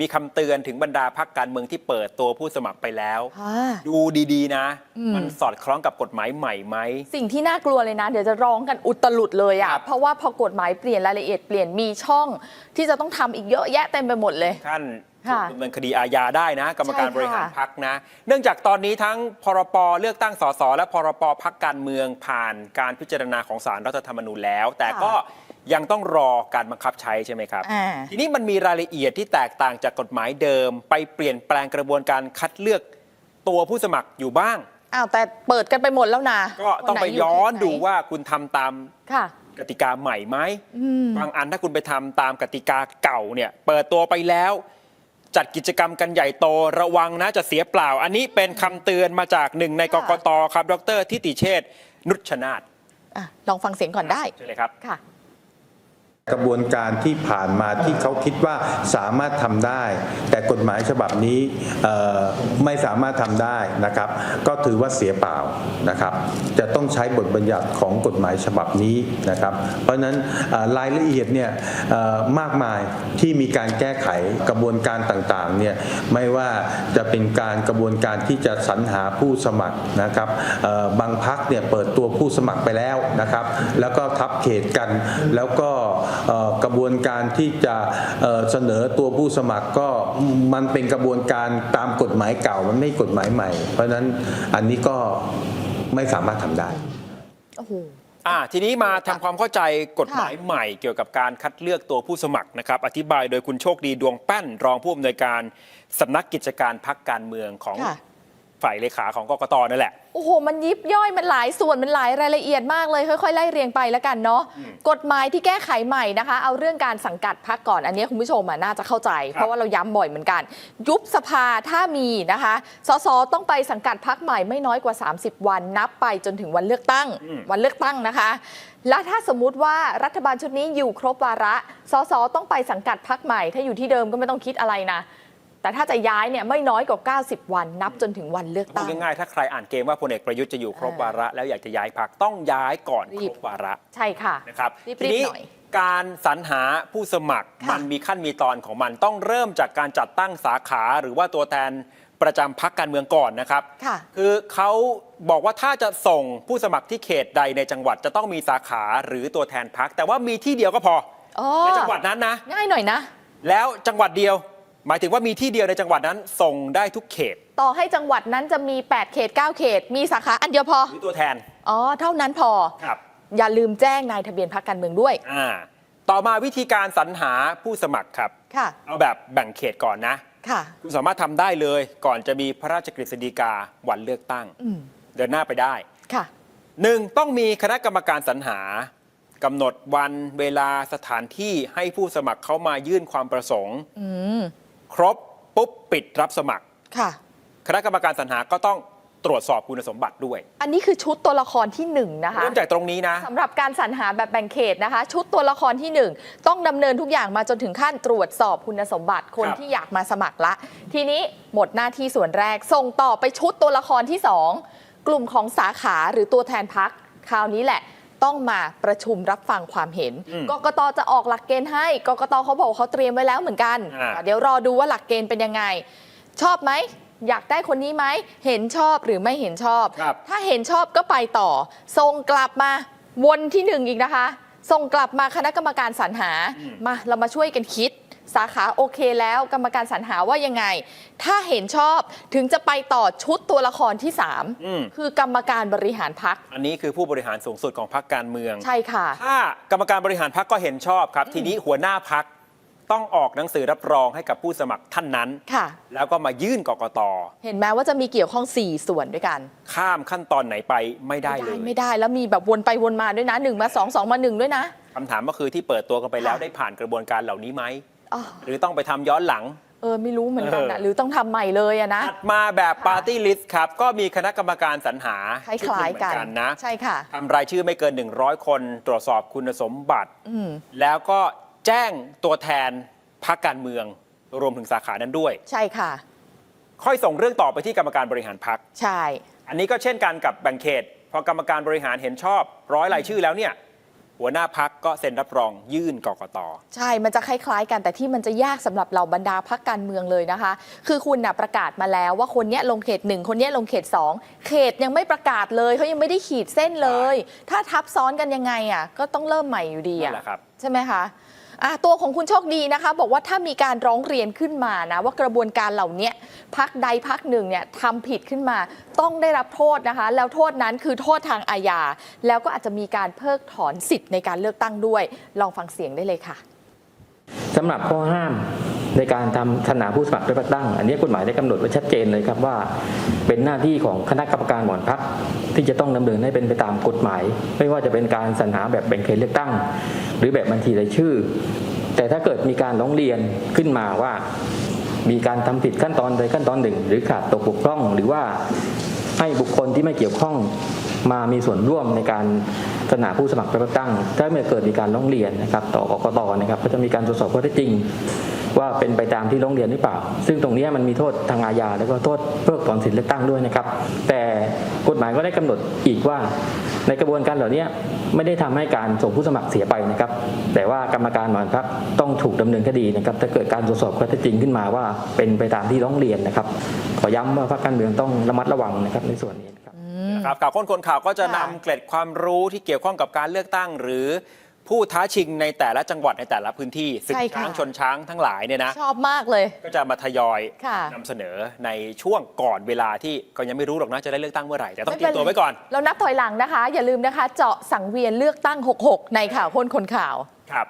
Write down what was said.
มีคำเตือนถึงบรรดาพักการเมืองที่เปิดตัวผู้สมัครไปแล้วค่ะดูดีๆนะ อืม มันสอดคล้องกับกฎหมายใหม่ไหม สิ่งที่น่ากลัวเลยนะ เดี๋ยวจะร้องกันอุตลุดเลยคอะ่ะรับเพราะว่าพอกฎหมายเปลี่ยนรายละเอียดเปลี่ยนมีช่องที่จะต้องทำอีกเยอะแยะเต็มไปหมดเลย ท่านค่ะดำเนินคดีอาญาได้นะ กรรมการใช่ค่ะ บริหารพักนะ เนื่องจากตอนนี้ทั้งพรปเลือกตั้งสสและพรปพักการเมืองผ่านการพิจารณาของศาลรัฐธรรมนูญแล้ว แต่ก็ ยังต้องรอการบังคับใช้ใช่ไหมครับ อ่า ทีนี้มันมีรายละเอียดที่แตกต่างจากกฎหมายเดิม ไปเปลี่ยนแปลงกระบวนการคัดเลือกตัวผู้สมัครอยู่บ้าง อ้าวแต่เปิดกันไปหมดแล้วนะก็ต้องคไปหย้อนเขตไหดูว่าคุณทำตามค่ะ กติกาใหม่ไหมอืมบางอันถ้าคุณไปทำตามกติกาเก่าเนี่ย เปิดตัวไปแล้ว จัดกิจกรรมกันใหญ่โตระวังนะจะเสียเปล่า อันนี้เป็นคำเตือนมาจากหนึ่งในกค่ะกตครับ ดรทิติเชษฐ์นุชชนาธอะลองฟังเสียงก่อนได้ ใช่เลยครับ ค่ะ กระบวนการที่ผ่านมาที่เขาคิดว่าสามารถทำได้ แต่กฎหมายฉบับนี้ไม่สามารถทำได้นะครับ ก็ถือว่าเสียเปล่านะครับ จะต้องใช้บทบัญญัติของกฎหมายฉบับนี้นะครับ เพราะฉะนั้นรายละเอียดเนี่ยมากมายที่มีการแก้ไขกระบวนการต่างๆเนี่ยไม่ว่าจะเป็นการกระบวนการที่จะสรรหาผู้สมัครนะครับบางพักเนี่ยเปิดตัวผู้สมัครไปแล้วนะครับ แล้วก็ทับเขตกันแล้วก็กระบวนการที่จะเอ่อเสนอตัวผู้สมัครก็มันเป็นกระบวนการตามกฎหมายเก่ามันไม่กฎหมายใหม่ เพราะฉะนั้นอันนี้ก็ไม่สามารถทำได้โอ้โหอ่าทีนี้มาทำความเข้าใจกฎหมายใหม่เกี่ยวกับการคัดเลือกตัวผู้สมัครนะครับ อธิบายโดยคุณโชคดีดวงแป้นรองผู้อำนวยการสำนักกิจการพักการเมืองของค่ะ ฝ่ายเลขาของกกตนั่นแหละ โอ้โห มันยิบย่อยมันหลายส่วนมันหลายรายละเอียดมากเลย ค่อยๆ ไล่เรียงไปแล้วกันเนาะกฎหมายที่แก้ไขใหม่นะคะ เอาเรื่องการสังกัดพักก่อนอันนี้คุณผู้ชมอะน่าจะเข้าใจ เพราะว่าเราย้ำบ่อยเหมือนกัน ยุบสภาถ้ามีนะคะสสต้องไปสังกัดพักใหม่ไม่น้อยกว่า 30 วันนับไปจนถึงวันเลือกตั้งอืมวันเลือกตั้งนะคะ และถ้าสมมุติว่ารัฐบาลชุดนี้อยู่ครบวาระสสต้องไปสังกัดพักใหม่ ถ้าอยู่ที่เดิมก็ไม่ต้องคิดอะไรนะ แต่ถ้าจะย้ายเนี่ยไม่น้อยกว่า 90 วันนับจนถึงวันเลือกพูตั้ดง ง่ายๆถ้าใครอ่านเกมว่าพลเอกประยุทธ์จะอยู่ครบอ่าวาระ แล้วอยากจะย้ายพักต้องย้ายก่อนรีครบบ วาระ ใช่ค่ะ นะครับรีบๆทีนี้หน่อยการสรรหาผู้สมัครค่ะมันมีขั้นมีตอนของมันต้องเริ่มจากการจัดตั้งสาขาหรือว่าตัวแทนประจำพักการเมืองก่อนนะครับค่ะคือเขาบอกว่าถ้าจะส่งผู้สมัครที่เขตใดในจังหวัดจะต้องมีสาขาหรือตัวแทนพักแต่ว่ามีที่เดียวก็พออ๋อในจังหวัดนั้นนะ ง่ายหน่อยนะ แล้วจังหวัดเดียว หมายถึงว่ามีที่เดียวในจังหวัดนั้นส่งได้ทุกเขต ต่อให้จังหวัดนั้นจะมี 8 เขต 9 เขต มีสาขาอันเดียวพอหรือตัวแทน อ๋อ เท่านั้นพอ ครับ อย่าลืมแจ้งนายทะเบียนพักการเมืองด้วย อ่า ต่อมาวิธีการสรรหาผู้สมัครครับ ค่ะ เอาแบบแบ่งเขตก่อนนะ ค่ะ คุณสามารถทำได้เลยก่อนจะมีพระราชกฤษฎีกาวันเลือกตั้ง อืม เดินหน้าไปได้ ค่ะ หนึ่งต้องมีคณะกรรมการสรรหากำหนดวันเวลาสถานที่ให้ผู้สมัครเข้ามายื่นความประสงค์ อืม ครบปุ๊บปิดรับสมัคร ค่ะ คณะกรรมการสรรหาก็ต้องตรวจสอบคุณสมบัติด้วย อันนี้คือชุดตัวละครที่หนึ่งนะคะ เริ่มจากตรงนี้นะ สำหรับการสรรหาแบบแบ่งเขตนะคะ ชุดตัวละครที่หนึ่งต้องดำเนินทุกอย่างมาจนถึงขั้นตรวจสอบคุณสมบัติคนครับ ที่อยากมาสมัครละ ทีนี้หมดหน้าที่ส่วนแรก ส่งต่อไปชุดตัวละครที่สองกลุ่มของสาขาหรือตัวแทนพักคราวนี้แหละ ต้องมาประชุมรับฟังความเห็นอืมกกตจะออกหลักเกณฑ์ให้ กกตเขาบอกเขาเตรียมไว้แล้วเหมือนกันอ่าเดี๋ยวรอดูว่าหลักเกณฑ์เป็นยังไง ชอบไหมอยากได้คนนี้ไหมเห็นชอบหรือไม่เห็นชอบครับถ้าเห็นชอบก็ไปต่อส่งกลับมาวนที่หนึ่งอีกนะคะ ส่งกลับมาคณะกรรมการสรรหามาเรามาช่วยกันคิด สาขาโอเคแล้วกรรมการสรรหาว่ายังไง ถ้าเห็นชอบถึงจะไปต่อชุดตัวละครที่ อืม 3 คือกรรมการบริหารพัก อันนี้คือผู้บริหารสูงสุดของพรรคการเมือง ใช่ค่ะ ถ้ากรรมการบริหารพรรคก็เห็นชอบครับ ทีนี้หัวหน้าพัก ต้องออกหนังสือรับรองให้กับผู้สมัครท่านนั้น ค่ะ แล้วก็มายื่นกกตเห็นไหมว่าจะมีเกี่ยวข้อง 4 ส่วนด้วยกันข้ามขั้นตอนไหนไปไม่ได้เลยไม่ได้แล้วมีแบบวนไปวนมาด้วยนะ1มา2 2มา1ด้วยนะ คำถามก็คือที่เปิดตัวกันไปแล้วค่ะ ได้ผ่านกระบวนการเหล่านี้ไหม อ๋อหรือต้องไปทำย้อนหลัง เออไม่รู้เหมือนกันนะเออหรือต้องทำใหม่เลยอะนะ ถัดมาแบบค่ะปาร์ตี้ลิสต์ครับ ก็มีคณะกรรมการสรรหาคล้ายๆกันชุดหงเหมือนะใช่ค่ะ ทำรายชื่อไม่เกิน 100 คน ตรวจสอบคุณสมบัติ อืม แล้วก็ แจ้งตัวแทนพรรคการเมือง รวมถึงสาขานั้นด้วย ใช่ค่ะ ค่อยส่งเรื่องต่อไปที่กรรมการบริหารพรรคใช่ อันนี้ก็เช่นกันกับแบ่งเขต พอกรรมการบริหารเห็นชอบ ร้อยรายชื่อแล้วเนี่ย หัวหน้าพักก็เซ็นรับรองยื่นกกต ใช่ มันจะคล้ายๆกันแต่ที่มันจะยากสำหรับเหล่าบรรดาพักการเมืองเลยนะคะ คือคุณน่ะประกาศมาแล้วว่าคนเนี้ยลงเขตหนึ่งคนเนี้ยลงเขตสองเขตยังไม่ประกาศเลยเขายังไม่ได้ขีดเส้นเลย ถ้าทับซ้อนกันยังไงอะก็ต้องเริ่มใหม่อยู่ดีนั่อะนแหละครับใช่ไหมคะ อะตัวของคุณโชคดีนะคะ บอกว่าถ้ามีการร้องเรียนขึ้นมานะ ว่ากระบวนการเหล่านี้พักใดพักหนึ่งเนี่ยทำผิดขึ้นมาต้องได้รับโทษนะคะ แล้วโทษนั้นคือโทษทางอาญาแล้วก็อาจจะมีการเพิกถอนสิทธิ์ในการเลือกตั้งด้วย ลองฟังเสียงได้เลยค่ะสำหรับข้อห้าม ในการทำสนามผู้สมัครเลือกตั้ง อันนี้กฎหมายได้กำหนดไว้ชัดเจนเลยครับว่า เป็นหน้าที่ของคณะกรรมการหมอนพักที่จะต้องดำเนินให้เป็นไปตามกฎหมาย ไม่ว่าจะเป็นการสรรหาแบบแบ่งเขตเลือกตั้ง หรือแบบบัญชีรายชื่อ แต่ถ้าเกิดมีการร้องเรียนขึ้นมาว่า มีการทำผิดขั้นตอนใดขั้นตอนหนึ่ง หรือขาดตกบกพร่อง หรือว่าให้บุคคลที่ไม่เกี่ยวข้อง มามีส่วนร่วมในการสนาผู้สมัครเลือกตั้ง ถ้าเมื่อเกิดมีการร้องเรียนนะครับ ต่อกกตนะครับ ก็จะมีการตรวจสอบข้อเท็จจริง ว่าเป็นไปตามที่ร้องเรียนหรือเปล่า ซึ่งตรงนี้มันมีโทษทางอาญาแล้วก็โทษเพิกถอนสิทธิเลือกตั้งด้วยนะครับ แต่กฎหมายก็ได้กำหนดอีกว่าในกระบวนการเหล่านี้ไม่ได้ทำให้การส่งผู้สมัครเสียไปนะครับ แต่ว่ากรรมการหมอนพักต้องถูกดำเนินคดีนะครับถ้าเกิดการตรวจสอบข้อเท็จจริงขึ้นมาว่าเป็นไปตามที่ร้องเรียนนะครับ ขอย้ำว่าพรรคการเมืองต้องระมัดระวังนะครับในส่วนนี้นะครับนะครับข่าวค้นคนข่าวก็จะนำค่ะเกร็ดความรู้ที่เกี่ยวข้องกับการเลือกตั้ง หรือผู้ท้าชิงในแต่ละจังหวัดในแต่ละพื้นที่ศึกใช่ค่ะ ช้างชนช้างทั้งหลายเนี่ยนะ ชอบมากเลย ก็จะมาทยอยค่ะนำเสนอในช่วงก่อนเวลาที่ก็ยังไม่รู้หรอกนะจะได้เลือกตั้งเมื่อไหร่แต่ต้องเตรียมตัวไว้ก่อนเรานับถอยหลังนะคะ อย่าลืมนะคะ เจาะสังเวียนเลือกตั้ง 66 ในข่าวค้นคนข่าว ครับ